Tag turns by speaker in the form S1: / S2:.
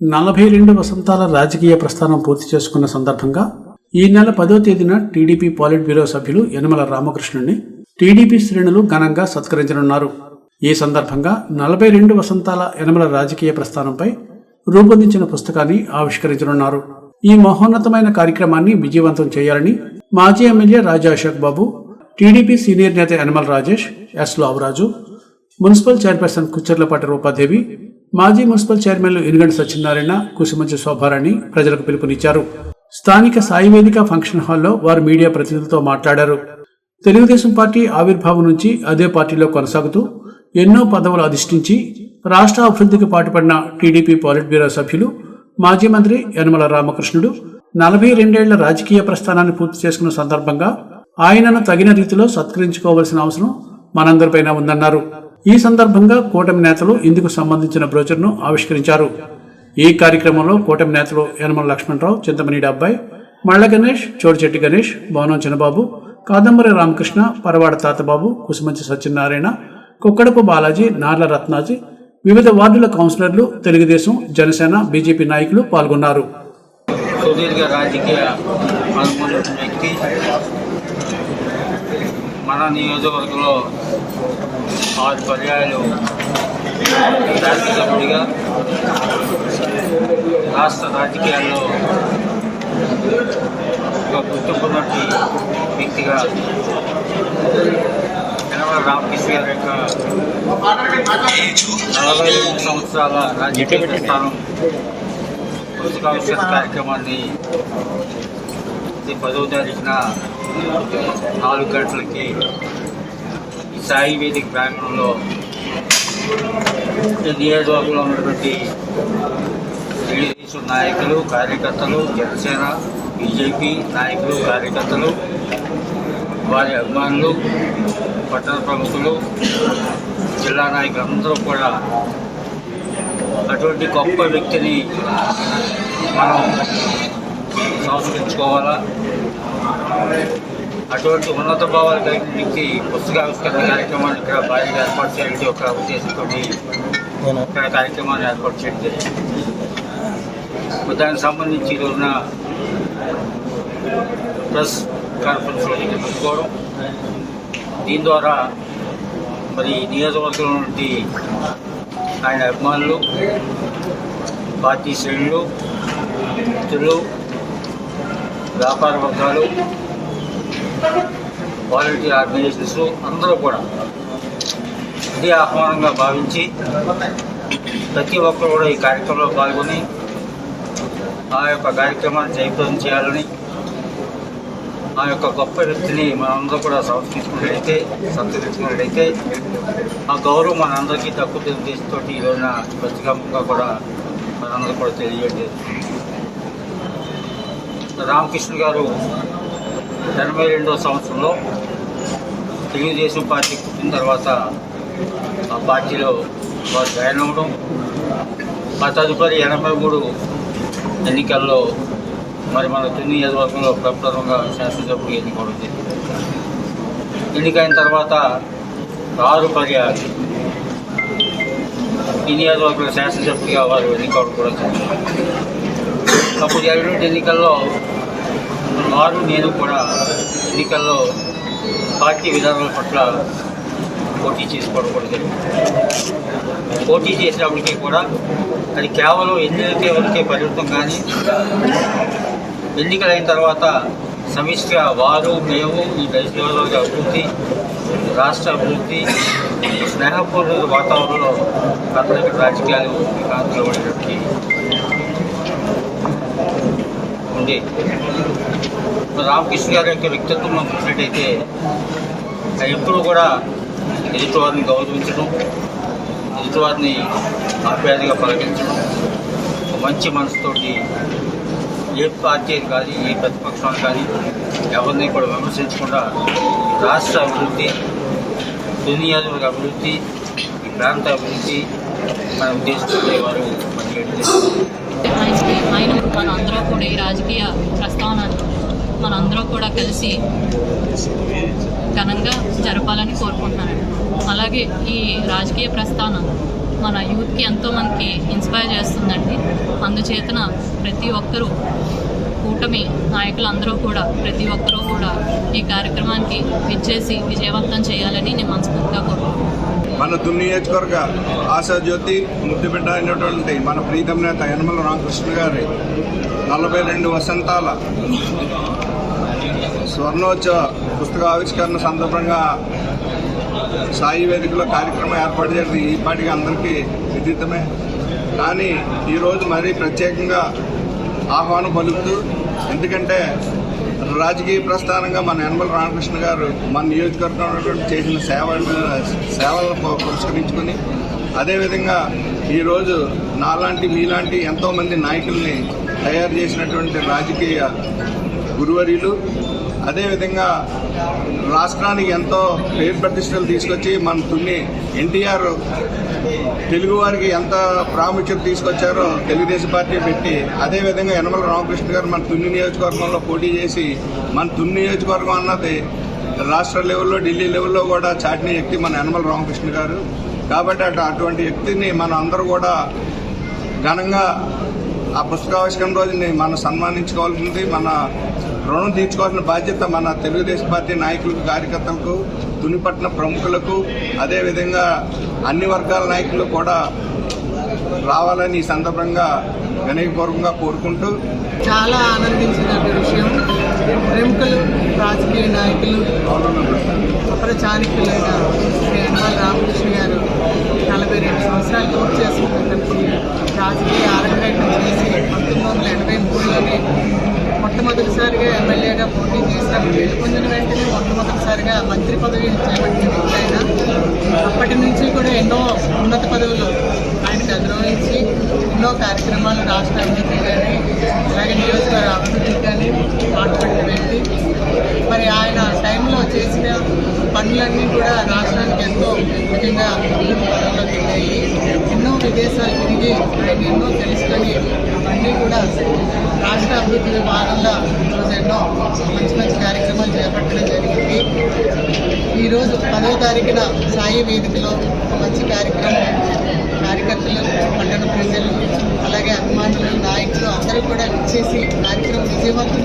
S1: నలభై రెండు వసంతాల రాజకీయ ప్రస్థానం పూర్తి చేసుకున్న సందర్భంగా ఈ నెల పదో తేదీన టీడీపీ పాలిట్ బ్యూరో సభ్యులు యనమల రామకృష్ణుని టీడీపీ శ్రేణులు ఘనంగా సత్కరించనున్నారు. ఈ సందర్భంగా నలభై రెండు వసంతాల యనమల రాజకీయ ప్రస్థానంపై రూపొందించిన పుస్తకాన్ని ఆవిష్కరించనున్నారు. ఈ మహోన్నతమైన కార్యక్రమాన్ని విజయవంతం చేయాలని మాజీ MLA Raja Ashok Babu TDP senior నేత Yanamala Rajesh S Lavaraju municipal chairperson Kucharlapati Rupadevi మాజీ మున్సిపల్ చైర్మన్లు ఇనుగంటి సత్యనారాయణ కుసుమంచి శోభారాణి ప్రజలకు పిలుపునిచ్చారు. స్థానిక సాయి వేదిక ఫంక్షన్ హాల్లో వారు మీడియా ప్రతినిధులతో మాట్లాడారు. తెలుగుదేశం పార్టీ ఆవిర్భావం నుంచి అదే పార్టీలో కొనసాగుతూ ఎన్నో పదవులు అధిష్ఠించి రాష్ట్ర అభివృద్ధికి పాటుపడిన టీడీపీ పాలిట్ బ్యూరో సభ్యులు మాజీ మంత్రి యనమల రామకృష్ణుడు నలభై రెండేళ్ళ రాజకీయ ప్రస్థానాన్ని పూర్తి చేసుకున్న సందర్భంగా ఆయనను తగిన రీతిలో సత్కరించుకోవాల్సిన అవసరం మనందరిపైన ఉందన్నారు. ఈ సందర్భంగా కూటమి నేతలు ఇందుకు సంబంధించిన బ్రోచర్ను ఆవిష్కరించారు. ఈ కార్యక్రమంలో కూటమి నేతలు యనమల లక్ష్మణరావు చింతమనేడి అబ్బాయి మళ్ళ గణేష్ చోడిచెట్టి గణేష్ భవనం చిన్నబాబు కాదంబరి రామకృష్ణ పరవాడ తాతబాబు కుసుమంచి సత్యనారాయణ కుక్కడపు బాలాజీ నార్ల రత్నాజీ వివిధ వార్డుల కౌన్సిలర్లు తెలుగుదేశం జనసేన బీజేపీ నాయకులు పాల్గొన్నారు.
S2: సుదీర్ఘ రాజకీయ వ్యక్తి. మన నియోజకవర్గంలో ఆరు పర్యాయాలు శాసనసభ్యుడిగా రాష్ట్ర రాజకీయాల్లో ఒక గుర్తుకున్నటి వ్యక్తిగా యనమల రామకృష్ణ గారి యొక్క నలభై మూడు సంవత్సరాల రాజకీయ స్థానం పుస్తకావిష్కరణ కార్యక్రమాన్ని ఈ పదవ తారీఖున నాలుగు గంటలకి సాయి వేదిక ప్రాంగణంలో నియోజకవర్గంలో ఉన్నటువంటి తెలుగుదేశం నాయకులు కార్యకర్తలు జనసేన బీజేపీ నాయకులు కార్యకర్తలు వారి అభిమానులు పట్టణ ప్రముఖులు జిల్లా నాయకులందరూ కూడా అటువంటి గొప్ప వ్యక్తిని మనం సంస్కరించుకోవాలా? అటువంటి ఉన్నత భావాలు కలిగిన వ్యక్తి పుస్తకావిష్కరణ కార్యక్రమాన్ని ఇక్కడ భారీగా ఏర్పాటు చేయాలని ఒక ఉద్దేశంతో ఇక్కడ కార్యక్రమాన్ని ఏర్పాటు చేయడం జరిగింది. దానికి సంబంధించి ఈ రోజున ప్రెస్ కాన్ఫరెన్స్ పెట్టుకోవడం. దీని ద్వారా మరి నియోజకవర్గంలో నుండి ఆయన అభిమానులు పార్టీ శ్రేణులు మిత్రులు వ్యాపార వర్గాలు వాలంటీర్ ఆర్గనైజేషన్స్ అందరూ కూడా ఇదే ఆహ్వానంగా భావించి ప్రతి ఒక్కరు కూడా ఈ కార్యక్రమంలో పాల్గొని ఆ యొక్క కార్యక్రమాన్ని జయప్రదం చేయాలని ఆ యొక్క గొప్ప వ్యక్తిని మనందరూ కూడా సంస్కరించుకున్నట్లయితే సంతరించుకున్నట్లయితే ఆ గౌరవం మనందరికీ తక్కువ ఉద్దేశంతో ఈ రోజున ప్రతికంగా కూడా మనందరూ కూడా తెలియజేయడం రామకృష్ణ గారు ఎనభై రెండవ సంవత్సరంలో తెలుగుదేశం పార్టీ పుట్టిన తర్వాత ఆ పార్టీలో వారు జాయిన్ అవ్వడం. ఆ తదుపరి ఎనభై మూడు ఎన్నికల్లో మరి మన తుని నియోజకవర్గంలో ప్రభుత్వంగా శాసనసభ్యులు ఎన్నుకోవడం జరిగింది. ఎన్నికైన తర్వాత ఆరు పర్యాలు ఈ నియోజకవర్గంలో శాసనసభ్యులుగా వారు ఎన్నుకోవడం కూడా జరిగింది. అప్పుడు జరిగిన ఎన్నికల్లో వారు నేను కూడా ఎన్నికల్లో పార్టీ విధానాల పట్ల పోటీ చేసుకోవడం కూడా జరిగింది. పోటీ చేసినప్పటికీ కూడా అది కేవలం ఎన్నికలకే వరకే పరిమితం కానీ ఎన్నికలైన తర్వాత సమిష్టిగా వారు మేము ఈ నియోజకవర్గ అభివృద్ధి రాష్ట్ర అభివృద్ధి స్నేహపూర్వక వాతావరణంలో కర్ణాటక రాజకీయాలు కాంతిలోకి ఉంది. రామకృష్ణ గారి యొక్క వ్యక్తిత్వం చూసినట్టయితే ఆయన ఎప్పుడూ కూడా ఎదుటివారిని గౌరవించడం ఎదుటివారిని ఆప్యాయతగా పలకించడం మంచి మనసుతోటి ఏ పార్టీ కానీ ఏ ప్రతిపక్షాన్ని కానీ ఎవరిని కూడా విమర్శించకుండా రాష్ట్ర అభివృద్ధి దునియాదుల అభివృద్ధి ఈ ప్రాంత అభివృద్ధి మన ఉద్దేశించే వారు పనిచేయడం
S3: ఆయన మనందరూ కూడా ఈ రాజకీయ ప్రస్తావన మనందరూ కూడా కలిసి ఘనంగా జరపాలని కోరుకుంటున్నాను అలాగే ఈ రాజకీయ ప్రస్థానం మన యూత్కి ఎంతో మనకి ఇన్స్పైర్ చేస్తుందండి. అందుచేతన ప్రతి ఒక్కరూ కూటమి నాయకులందరూ కూడా ప్రతి ఒక్కరూ కూడా ఈ కార్యక్రమానికి విచ్చేసి విజయవంతం చేయాలని నేను మనస్ఫూర్తిగా కోరుకుంటున్నాను.
S4: మన తుని నియోజకవర్గ ఆశాజ్యోతి ముద్దుబిడ్డ అయినటువంటి మన ప్రీతం నేత యనమల రామకృష్ణ గారి నలభై రెండు వసంతాల స్వర్ణోత్సవ పుస్తక ఆవిష్కరణ సందర్భంగా సాయి వేదికలో కార్యక్రమం ఏర్పాటు చేసి ఈ పాటికి అందరికీ విదితమే. కానీ ఈరోజు మరీ ప్రత్యేకంగా ఆహ్వానం పలుకుతూ ఎందుకంటే రాజకీయ ప్రస్థానంగా మన యనమల రామకృష్ణ గారు మన నియోజకవర్గంలో చేసిన సేవలు సేవలను పురస్కరించుకొని అదేవిధంగా ఈరోజు నాలాంటి మీలాంటి ఎంతోమంది నాయకుల్ని తయారు చేసినటువంటి రాజకీయ గురువర్యులు అదేవిధంగా రాష్ట్రానికి ఎంతో పేరు ప్రతిష్టలు తీసుకొచ్చి మన తున్ని ఎన్టీఆర్ తెలుగువారికి ఎంత ప్రాముఖ్యత తీసుకొచ్చారో తెలుగుదేశం పార్టీ పెట్టి అదేవిధంగా యనమల రామకృష్ణ గారు మన తున్ని నియోజకవర్గంలో పోటీ చేసి మన తున్ని నియోజకవర్గం అన్నది రాష్ట్ర లెవెల్లో ఢిల్లీ లెవెల్లో కూడా చాటిన వ్యక్తి మన యనమల రామకృష్ణ గారు. కాబట్టి అటు అటువంటి వ్యక్తిని మనం అందరూ కూడా ఘనంగా ఆ పుస్తకావిష్కరణ రోజుని మనం సన్మానించుకోవాల్సింది మన రుణం తీర్చుకోవాల్సిన బాధ్యత మన తెలుగుదేశం పార్టీ నాయకులకు కార్యకర్తలకు తునిపట్న ప్రముఖులకు అదేవిధంగా అన్ని వర్గాల నాయకులు కూడా రావాలని ఈ సందర్భంగా వినయపూర్వకంగా కోరుకుంటూ
S5: చాలా ఆనందించిన విషయం. ప్రముఖులు రాజకీయ నాయకులు ప్రచారికులైన చాణక్యులైన శ్రీ యనమల రామకృష్ణ గారు నలభై రెండు సంవత్సరాలు పూర్తి చేసుకున్నప్పటికీ రాజకీయ అరంగేట్రం చేసి పంతొమ్మిది వందల ఎనభై మూడులోనే మొట్టమొదటిసారిగా ఎమ్మెల్యేగా పోటీ చేసినప్పుడు గెలుపొందిన వెంటనే మొట్టమొదటిసారిగా మంత్రి పదవి చేపట్టిన వ్యక్తి ఆయన. అప్పటి నుంచి కూడా ఎన్నో ఉన్నత పదవులు ఆయనకు అధిరోహించి ఎన్నో కార్యక్రమాలు రాష్ట్ర అభివృద్ధి కానీ అలాగే నియోజకవర్గ అభివృద్ధికి కానీ పాటుపడిన వ్యక్తి. మరి ఆయన టైంలో చేసిన పనులన్నీ కూడా రాష్ట్రానికి ఎంతో ముఖ్యంగా అభివృద్ధి పనుల్లో తిరిగాయి దేశాలు తిరిగి ఆయన ఎన్నో తెలుసుకొని అవన్నీ కూడా రాష్ట్ర అభివృద్ధిలో భాగంగా ఈరోజు ఎన్నో మంచి మంచి కార్యక్రమాలు చేపట్టడం జరిగింది. ఈరోజు పదో తారీఖున సాయి వేదికలో ఒక మంచి కార్యక్రమం కార్యకర్తలు పట్టణ ప్రజలు అలాగే అభిమానులు నాయకులు అందరూ కూడా విచ్చేసి కార్యక్రమం విజయవంతం